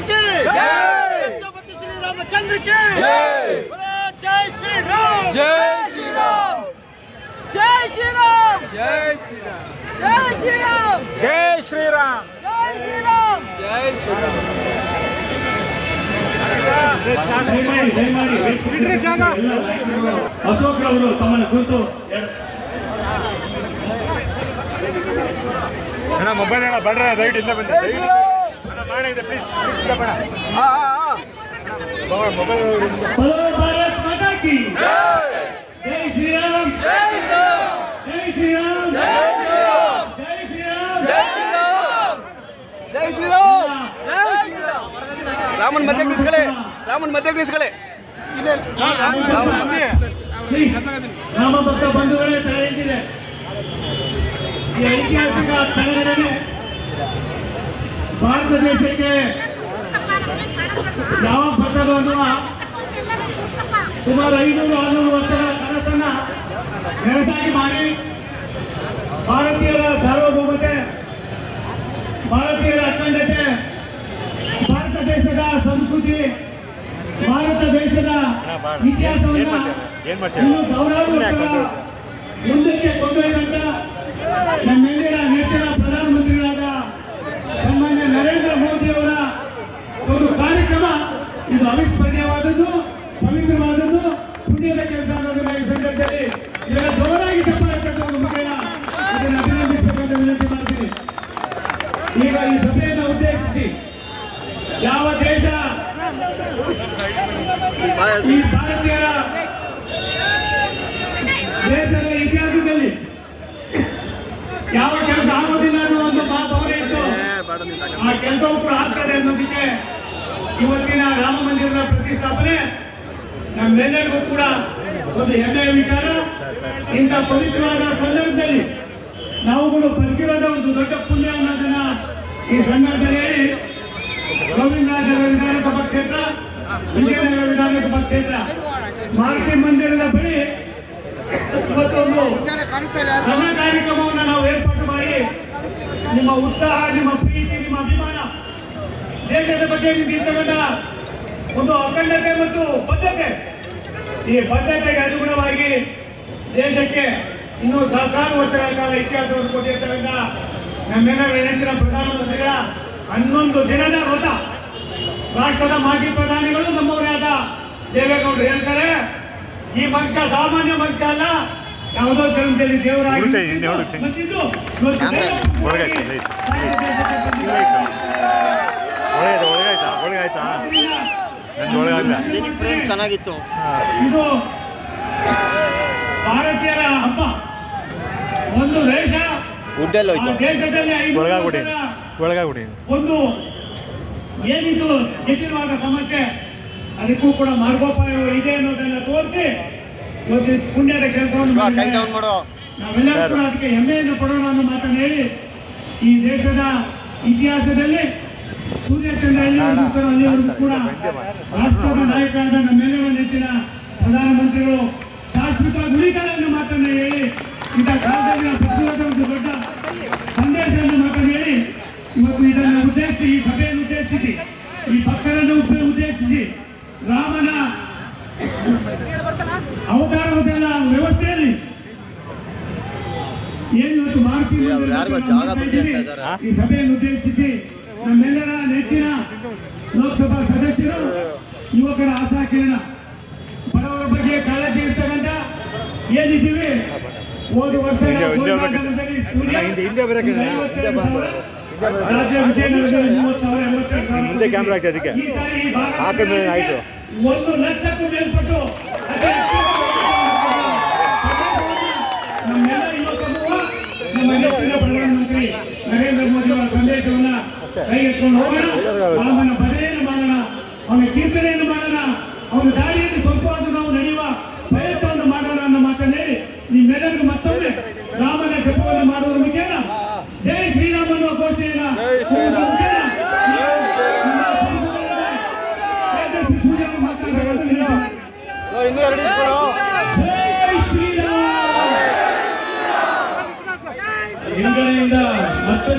గారికి జై! శ్రీరామ్. జై శ్రీరామ్. జై శ్రీరామ్. జై శ్రీరామ్. జై శ్రీరామ్. జై శ్రీరామ్. జై శ్రీరామ్. జై శ్రీరామ్. అశోక్ రావులు తమను గుర్తు ಮೊಬೈಲ್ ಏನ भारत माता की जय श्री राम जय ರಾಮನ್ ಮಧ್ಯಕ್ಕೆ ನಿಲ್ಸ್ಕೊಳ್ಳಿ. ರಾಮ ಭಕ್ತ ಬಂಧುಗಳೇ ತಯಾರಿಸಿದೆ ಈ ಐತಿಹಾಸಿಕ ಕ್ಷಣಗಳಲ್ಲಿ ಭಾರತ ದೇಶಕ್ಕೆ ಯಾವ ಬರ್ತದೋ ಅನ್ನುವ ಸುಮಾರು ಐನೂರು ಆರುನೂರು ವರ್ಷಗಳ ಕನಸನ್ನ ನೆನಸಾಗಿ ಮಾಡಿ ಭಾರತೀಯರ ಸಾರ್ವಭೌಮತೆ ಭಾರತೀಯರ ಅಖಂಡತೆ ಭಾರತ ದೇಶದ ಸಂಸ್ಕೃತಿ ಭಾರತ ದೇಶದ ಇತಿಹಾಸವನ್ನು ಏನ್ ಮಾಡ್ತೀರ? ಇನ್ನು ಸಾವಿರಾರು ವರ್ಷಗಳ ಮುಂದಕ್ಕೆ ಕೊಂಡೊಯ್ದಂತ ನಮ್ಮೆಲ್ಲರ ನೆಚ್ಚಿನ ಪ್ರಧಾನಮಂತ್ರಿಗಳಾದ ಸನ್ಮಾನ್ಯ ನರೇಂದ್ರ ಮೋದಿ ಅವರ ಒಂದು ಕಾರ್ಯಕ್ರಮ ಇದು ಅವಿಸ್ಮರಣೀಯವಾದದ್ದು ಪವಿತ್ರವಾದದ್ದು ಪುಣ್ಯದ ಕೆಲಸ ಅನ್ನೋದನ್ನ ಈ ಸಂದರ್ಭದಲ್ಲಿ ಇದರ ಜೋರಾಗಿ ತಪ್ಪಾಗತಕ್ಕ ಒಂದು ಮುಖೇನ ಇದನ್ನು ಅಭಿನಂದಿಸಬೇಕಂತ ವಿನಂತಿ ಮಾಡ್ತೀನಿ. ಈಗ ಈ ಸಭೆಯನ್ನು ಉದ್ದೇಶಿಸಿ ಯಾವ ದೇಶ ಈ ಭಾರತೀಯರ ದೇಶದ ಇತಿಹಾಸದಲ್ಲಿ ಯಾವ ಕೆಲಸ ಆಗೋದಿಲ್ಲ ಅನ್ನೋ ಒಂದು ಮಾತು ಅವರೇ ಇತ್ತು. ಆ ಕೆಲಸವು ಕೂಡ ಆಗ್ತದೆ ಅನ್ನೋದಕ್ಕೆ ಇವತ್ತಿನ ರಾಮ ಮಂದಿರದ ಪ್ರತಿಷ್ಠಾಪನೆ ನಮ್ಮೆಲ್ಲರಿಗೂ ಕೂಡ ಒಂದು ಹೆಮ್ಮೆಯ ವಿಚಾರ. ಇಂಥ ಪವಿತ್ರವಾದ ಸಂದರ್ಭದಲ್ಲಿ ನಾವುಗಳು ಬದುಕಿರೋದ ಒಂದು ದೊಡ್ಡ ಪುಣ್ಯ ಅನ್ನೋದನ್ನ ಈ ಸಂದರ್ಭದಲ್ಲಿ ಗೋವಿಂದರಾಜರ ವಿಧಾನಸಭಾ ಕ್ಷೇತ್ರ, ವಿಜಯನಗರ ವಿಧಾನಸಭಾ ಕ್ಷೇತ್ರ, ಮಾರುತಿ ಮಂದಿರದ ಬಳಿ ಇವತ್ತೊಂದು ಸಣ್ಣ ಕಾರ್ಯಕ್ರಮವನ್ನು ನಾವು ಏರ್ಪಾಟು ಮಾಡಿ ನಿಮ್ಮ ಉತ್ಸಾಹ, ನಿಮ್ಮ ಪ್ರೀತಿ, ನಿಮ್ಮ ಅಭಿಮಾನ ದೇಶದ ಬಗ್ಗೆ ನಿಮ್ಗೆ ಇರ್ತಕ್ಕಂಥ ಒಂದು ಅಖಂಡತೆ ಮತ್ತು ಬದ್ಧತೆ. ಈ ಬದ್ಧತೆಗೆ ಅನುಗುಣವಾಗಿ ದೇಶಕ್ಕೆ ಇನ್ನೂ ಸಹಸ್ರಾರು ವರ್ಷಗಳ ಕಾಲ ಇತಿಹಾಸವನ್ನು ಕೊಟ್ಟಿರ್ತಕ್ಕಂಥ ನಮ್ಮೆಲ್ಲರ ನೆಚ್ಚಿನ ಪ್ರಧಾನಮಂತ್ರಿಗಳ ಹನ್ನೊಂದು ದಿನದ ವ್ರತ. ರಾಷ್ಟ್ರದ ಮಾಜಿ ಪ್ರಧಾನಿಗಳು ನಮ್ಮವರೇ ಆದ ದೇವೇಗೌಡರು ಹೇಳ್ತಾರೆ ಈ ಮನುಷ್ಯ ಸಾಮಾನ್ಯ ಮನುಷ್ಯ ಅಲ್ಲ ಯಾವುದೋ ಜನ್ಮದಲ್ಲಿ ದೇವರಾಗಿ. ಒಳಗಾಯ್ತಾ ಒಳಗಾಯ್ತಾ ನಂದು ಫ್ರೇಮ್ ಚೆನ್ನಾಗಿತ್ತು. ಇದು ಭಾರತೀಯರ ಹಬ್ಬ. ಒಂದು ದೇಶ. ಆ ದೇಶದಲ್ಲಿ ಒಳಗಾಗುಡಿ ಒಳಗಾಗ್ಬಿಡಿ. ಒಂದು ಏನಿದು ಗೆದ್ದಿರುವಾಗ ಸಮಸ್ಯೆ ಅದಕ್ಕೂ ಕೂಡ ಮಾರ್ಗೋಪಾಯ ಇದೆ ಅನ್ನೋದನ್ನ ತೋರಿಸಿ ಇವತ್ತು ಪುಣ್ಯದ ಕೆಲಸವನ್ನು ಕೈ ಡೌನ್ ಮಾಡು. ನಾವೆಲ್ಲರೂ ಕೂಡ ಅದಕ್ಕೆ ಹೆಮ್ಮೆಯನ್ನು ಪಡೋಣ ಅನ್ನೋ ಮಾತನ್ನು ಹೇಳಿ ಈ ದೇಶದ ಇತಿಹಾಸದಲ್ಲಿ ಸೂರ್ಯಚಂದ್ರ ಅಲ್ಲಿವರೆಗೂ ಕೂಡ ರಾಷ್ಟ್ರದ ನಾಯಕರಾದ ನಮ್ಮೆಲ್ಲರ ನೆಚ್ಚಿನ ಪ್ರಧಾನಮಂತ್ರಿಗಳು ಶಾಶ್ವತವಾಗಿ ಉಳಿತಾರೆ ಅನ್ನೋ ಮಾತನ್ನು ಹೇಳಿ ಇಂಥ ಕಾಲದಲ್ಲಿ ನಾವು ಒಂದು ದೊಡ್ಡ ಸಂದೇಶವನ್ನು ಮಾತನ್ನು ಹೇಳಿ ಇವತ್ತು ಇದನ್ನು ಉದ್ದೇಶಿಸಿ ಈ ಸಭೆಯನ್ನು ಉದ್ದೇಶಿಸಿ ಈ ಭಕ್ತರನ್ನು ಉದ್ದೇ- ಉದ್ದೇಶಿಸಿ ರಾಮನ ಅವತಾರದ ವ್ಯವಸ್ಥೆಯಲ್ಲಿ ಏನು ಇವತ್ತು ಮಾರುತಿ ಅವ್ರು ಯಾರು ಯಾರಿಗೋ ನಾವು ಜಾಗ ಮಾಡ್ತಾ ಬಿಟ್ಟು ಇದ್ದೀವಿ. ಅಂತ ಇದ್ದಾರೆ. ಈ ಸಭೆಯನ್ನು ಉದ್ದೇಶಿಸಿ ನಮ್ಮೆಲ್ಲರ ನೆಚ್ಚಿನ ಲೋಕಸಭಾ ಸದಸ್ಯರು ಯುವಕರ ಆಶಾ ಕಿರಣ ಬಡವರ ಬಗ್ಗೆ ಕಾಳಜಿ ಇರ್ತಕ್ಕಂಥ ಏನಿದ್ದೀವಿ? ಹೋದ ವರ್ಷ ರಾಜ್ಯ ಮುಂದೆ ಕ್ಯಾಮ್ರಾ ಆಗ್ತದೆ ಅದಕ್ಕೆ ಒಂದು ಲಕ್ಷಕ್ಕೂ ಮೇಲ್ಪಟ್ಟು ಕೈ ಎತ್ಕೊಂಡು ಅವನ ಬದನೆಯನ್ನು ಮಾಡೋಣ. ಅವನ ಕೀರ್ತನೆಯನ್ನು ಮಾಡೋಣ. ಅವನ ದಾರಿಯಲ್ಲಿ ಸ್ವಲ್ಪ ನಾವು ನಡೆಯುವ ಪ್ರಯತ್ನವನ್ನು ಮಾಡೋಣ ಅನ್ನೋ ಮಾತನ್ನು ಹೇಳಿ ನಿಮ್ಮೆಲ್ಲರಿಗೂ ಮತ್ತೊಮ್ಮೆ ರಾಮನ ಜಪವನ್ನು ಮಾಡುವ ಮುಖೇನ ಜೈ ಶ್ರೀರಾಮ ಅನ್ನುವ ಘೋಷಣೆಯನ್ನ ಹಿಂಗಡೆಯಿಂದ ಮತ್ತೆ